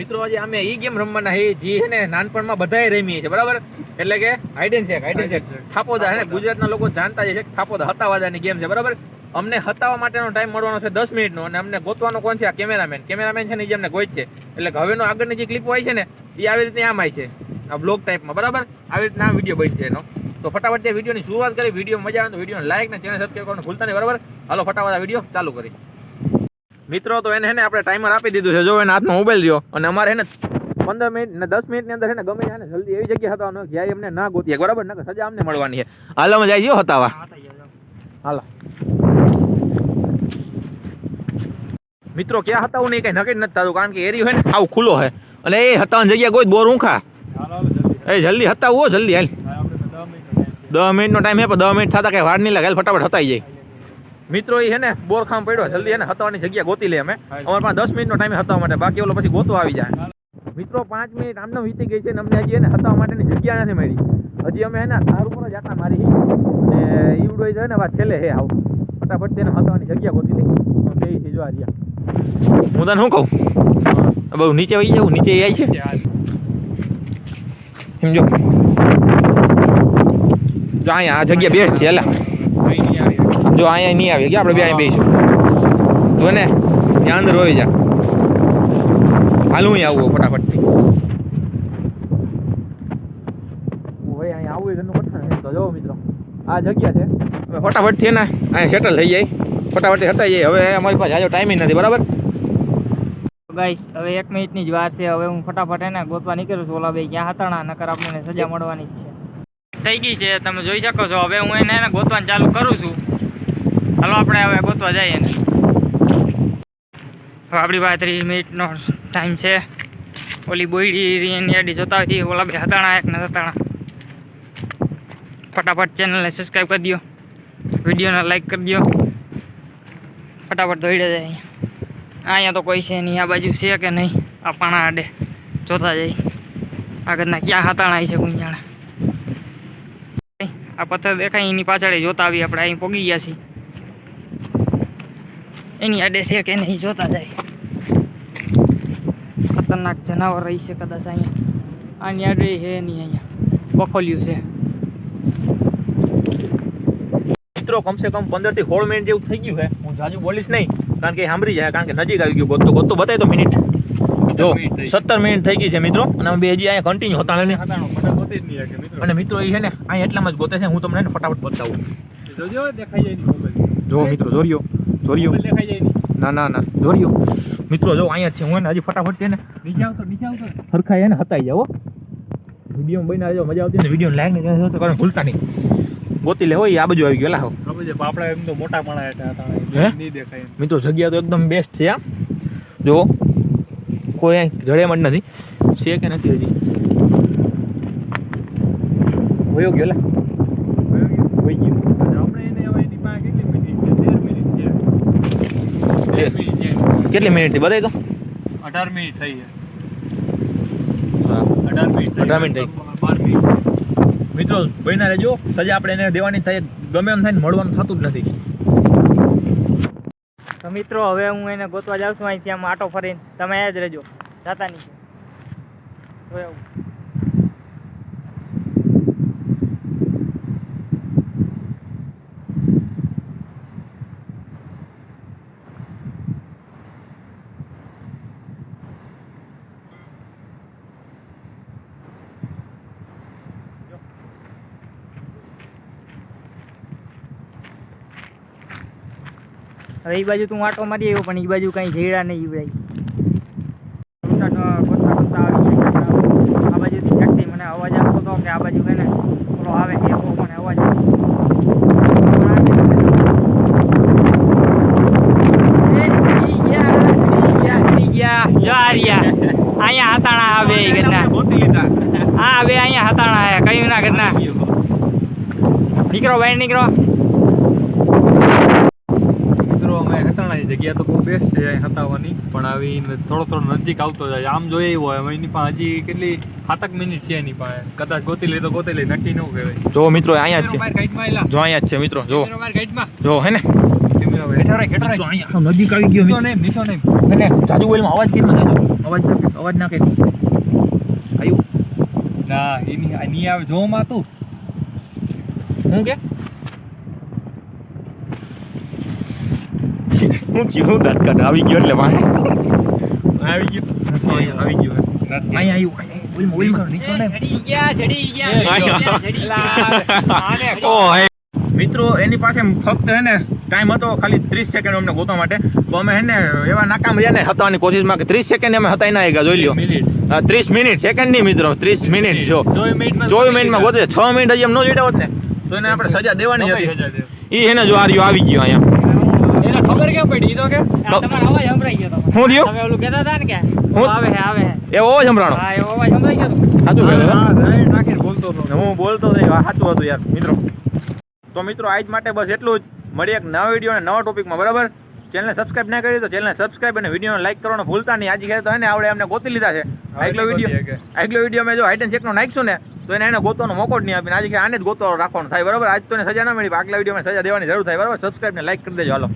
મિત્રો આજે અમે ઈ ગેમ રમવાના હે જે હે ને નાનપણમાં બધાએ રમીએ છે બરાબર? એટલે કે હાઈડન છે હાઈડન છે થાપોદા હે ને ગુજરાતના લોકો જાણતા જ છે કે થાપોદા હતાવાદાની ગેમ છે બરાબર? અમને હતાવા માટેનો ટાઈમ મળવાનો છે દસ મિનિટનો અને અમને ગોતવાનો કોણ છે? આ કેમેરામેન. કેમેરામેન છે ને એ જે અમને ગોત છે. એટલે હવેનો આગળની જે ક્લિપ હોય છે ને એ આવી રીતે આમ આવી છે આ બ્લોગ ટાઈપમાં બરાબર? આવી રીતના વીડિયો બની છે એનો. તો ફટાફટ તે વિડીયોની શરૂઆત કરી વીડિયો મજા આવે તો વિડીયોને લાઈક ને ચેનલ સબસ્ક્રાઈબ કરવાનું ભૂલતા નહીં બરાબર? હાલો ફટાફટ આ વીડિયો ચાલુ કરી. મિત્રો તો એને હેને આપણે ટાઈમર આપી દીધું છે. જો એને હાથમાં મોબાઈલ રહ્યો અને અમારે હેને પંદર મિનિટ ને દસ મિનિટની અંદર હે ને ગમે ત્યાં ને જલ્દી એવી જગ્યા હતા જ્યાં એમને ના ગોતીએ. બરાબર? ને સજા અમને મળવાની છે. હાલો અમે જાય છે હતાવા. હાલો. મિત્રો ક્યાં હતા નહીં? કઈ નક્કી નથી થતું કારણ કે એરી હોય ને આવું ખુલ્લો છે. અને એ હતા જગ્યા કોઈ બોર ઊંખા. એ જલ્દી હતા જલ્દી હાલ. દસ મિનિટનો ટાઈમ હે પણ દસ મિનિટ થતા કઈ વાર નહીં લાગે. ફટાફટ હતાઈ જાય. મિત્રો એ છે ને બોરખામ પડ્યો જલ્દી એને હતાવાની જગ્યા ગોતી લે અમે. અમારે પાસે દસ મિનિટનો ટાઈમ હતાવા માટે બાકી ઓલો પછી ગોતો આવી જાય. મિત્રો પાંચ મિનિટ આમને વીતી ગઈ છે ને અમને હજી એને હતાવા માટેની જગ્યા નથી મળી. હજી અમે એના ધાર ઉપર જ આટા મારી અને ઈવડો છે ને વાત છેલ્લે હે આવું. ફટાફટ તેને હતાવાની જગ્યા ગોતી લઈ છે જો રહ્યા. હું તને શું કહું? બહુ નીચે વહી જવું નીચે આવી છે. સમજો? જો અહીંયા આ જગ્યા બેસ્ટ છે એલા જો અહીંયા નહીં આવે કે આપણે બે અહીં બેસીશું તો ને ત્યાં અંદર હોઈ જા. હાલ હું આવું ફટાફટથી. ભાઈ અહીંયા આવું ઘરનું પઠાણ તો જો મિત્રો આ જગ્યા છે. ફટાફટથી ને અહીંયા સેટલ થઈ જાય. ફટાફટ હટાઈ જાય. હવે અમારી પાસે આજો ટાઈમિંગ નથી બરાબર? ગાઈસ હવે એક મિનિટની જ વાર છે. હવે હું ફટાફટ એને ગોતવા નીકળું છું ઓલા ભાઈ ક્યાં હતાણા નકર આપણને સજા મળવાની જ છે. થઈ ગઈ છે. તમે જોઈ શકો છો. હવે હું એને એને ગોતવાનું ચાલુ કરું છું. હાલો, આપણે હવે ગોતવા જઈએ ને. હવે આપણી પાસે ત્રીસ મિનિટનો ટાઈમ છે. ઓલી બોયડી એની આડી જોતા હોય ઓલા બે હતાણા એક ને હતાણા ફટાફટ ચેનલને સબસ્ક્રાઈબ કરી દો વિડીયોને લાઈક કરી દો ફટાફટ દોડે જાય અહીંયા. તો કોઈ છે નહીં, આ બાજુ છે કે નહીં? આ પાણા આડે જોતા જાય. આગળના ક્યાં હતાણા છે કોઈ જાણે આ પથ્થર દેખાય, એની પાછળ જોતા આવી આપણે, અહીં પોગી ગયા છીએ. એની આડે છે કે નહીં જોતા જાય. ખતરનાક જનાવર રહી છે કદાચ અહીંયા. આની આડે છે નહીં અહીંયા. બખોલ્યું છે. મિત્રો કમસે કમ પંદરથી સોળ મિનિટ જેવું થઈ ગયું છે. હું જાજુ બોલીશ નહીં કારણ કે સાંભળી જાય કારણ કે નજીક આવી ગયું. ગોતો ગોતો બતાવી તો મિનિટ જો સત્તર મિનિટ થઈ ગઈ. છે મિત્રો. અને અમે બે હજી અહીંયા કન્ટિન્યુ હતા અને મિત્રો એ છે ને અહીંયા એટલામાં જ ગોતે છે. હું તમને ફટાફટ બતાવું. જો મિત્રો જોરિયો જોરિયો ના ના ના ધોરિયો મિત્રો જો અહીંયા છે હું એને હજી ફટાફટ છે ને સરખા એને હતાઈ જાઓ વીડિયો બનાવી જો મજા આવતી ને વીડિયો લાઈન ને તો કારણ ભૂલતા નહીં. ગોતી લે હોય આ બાજુ આવી ગયેલા હો. બાપડા એમ તો મોટા માણા હતા નહીં દેખાય મિત્રો જગ્યા તો એકદમ બેસ્ટ છે આ જો કોઈ અહીં જડેમ જ નથી. છે કે નથી હજી? વયો ગયો લે વહી ગયો આપણે એને હવે એની પાસે કેટલી મિનિટ છે તેર મિનિટ છે લે. તેર મિનિટ છે કેટલી મિનિટથી? બતાવી તો અઢાર મિનિટ થઈ છે હા. અઢાર મિનિટ. અઢાર મિનિટ થઈ. બાર મિનિટ. મિત્રો ભાઈના રહેજો. સજા આપણે એને દેવાની થાય ગમે એમ થાય ને મળવાનું થતું જ નથી. તો મિત્રો હવે હું એને ગોતવા જાઉં છું અહીંથી આમ આટો ફરીને. તમે અહીંયા જ રહેજો. જાતા નહીં. હવે એ બાજુ તું આટો મારી આવ્યો, પણ એ બાજુ કઈ જેડા નહીં ઈવડાય આ બાજુથી મને અવાજ આવતો કે આ બાજુ હે ને થોડો આવે એવો મને અવાજ. અહીંયા હતાણા આવે હા હવે અહીંયા હતાણા આવ્યા કયું ના ઘરના? નીકળો બહાર નીકળો મિત્રો અમે હતાણાની જગ્યા તો બહુ બેસ્ટ છે અહીં હતાવાની પણ આવી થોડો થોડો નજીક આવતો જાય. આમ જોઈએ એવું હોય એની પાસે હજી કેટલી સાતક મિનિટ છે એની પાસે. કદાચ ગોતી લે તો ગોતી લે નક્કી ન કહેવાય. જો મિત્રો અહીંયા જ છે. જો અહીંયા જ છે મિત્રો જો. જો હે ને? નજીક આવી ગયો નહીં નહીં જાજુ બોલમાં અવાજ જાજુ? અવાજ અવાજ નાખે. આવ્યું ના એની આ ની આવે. જો તું હું કે? હું હું દાંત કાઢ. આવી ગયો એટલે વાંહે. આવી ગયો. આવી ગયો. અહીંયા આવ્યું. મિત્રો એની પાસે ફક્ત હે ને ટાઈમ હતો ખાલી ત્રીસ સેકન્ડ અમને ગોતવા માટે. તો અમે હે ને એવા નાકામ રહ્યા ને હતાની કોશિશમાં કે ત્રીસ સેકન્ડ અમે હતા ના ગયા જોઈ લ્યો. ત્રીસ મિનિટ સેકન્ડ નહીં મિત્રો ત્રીસ મિનિટ જો. ચોવીસ મિનિટમાં ગોતે છ મિનિટ હજી એમ ન જોઈતા હોત ને. તો એને આપણે સજા દેવાની હતી. એ હે ને જો આ આવી ગયો અહીંયા. એને ખબર કેમ પડી? તો કે તમારો અવાજ સંભળાઈ ગયો તમારો. હું થયું? તમે ઓલું કહેતા હતા ને કે હું? આવે છે આવે છે એવો સંભળાણો. હા એવો અવાજ સંભળાઈ ગયો સાચું કહેતો હે? બોલતો હતો. હું બોલતો હતો સાચું હતું યાર મિત્રો. તો મિત્રો આજ માટે બસ એટલું જ. મળી એક નવા વીડિયો અને નવા ટોપિકમાં બરાબર? ચેનલને સબસ્ક્રાઇબ ના કરી તો ચેનલને સબસ્ક્રાઇબ અને વિડીયોને લાઈક કરવાનું ભૂલતા નહીં. આજે ખેર તો એને આવડે એમને ગોતી લીધા છે. આગલો વીડિયો આગલો વીડિયો મેં જો હાઇડ એન્ડ ચેકનો નાખીશું ને તો એને એને ગોતવાનો મોકો જ નહીં આપીને. આજે કે આને જ ગોતવાનો રાખવાનો થાય બરાબર? આજ તો એને સજા ના મળી આગલા વિડીયોમાં સજા દેવાની જરૂર થાય બરાબર? સબસ્ક્રાઇબ ને લાઈક કરી દેજો હાલો.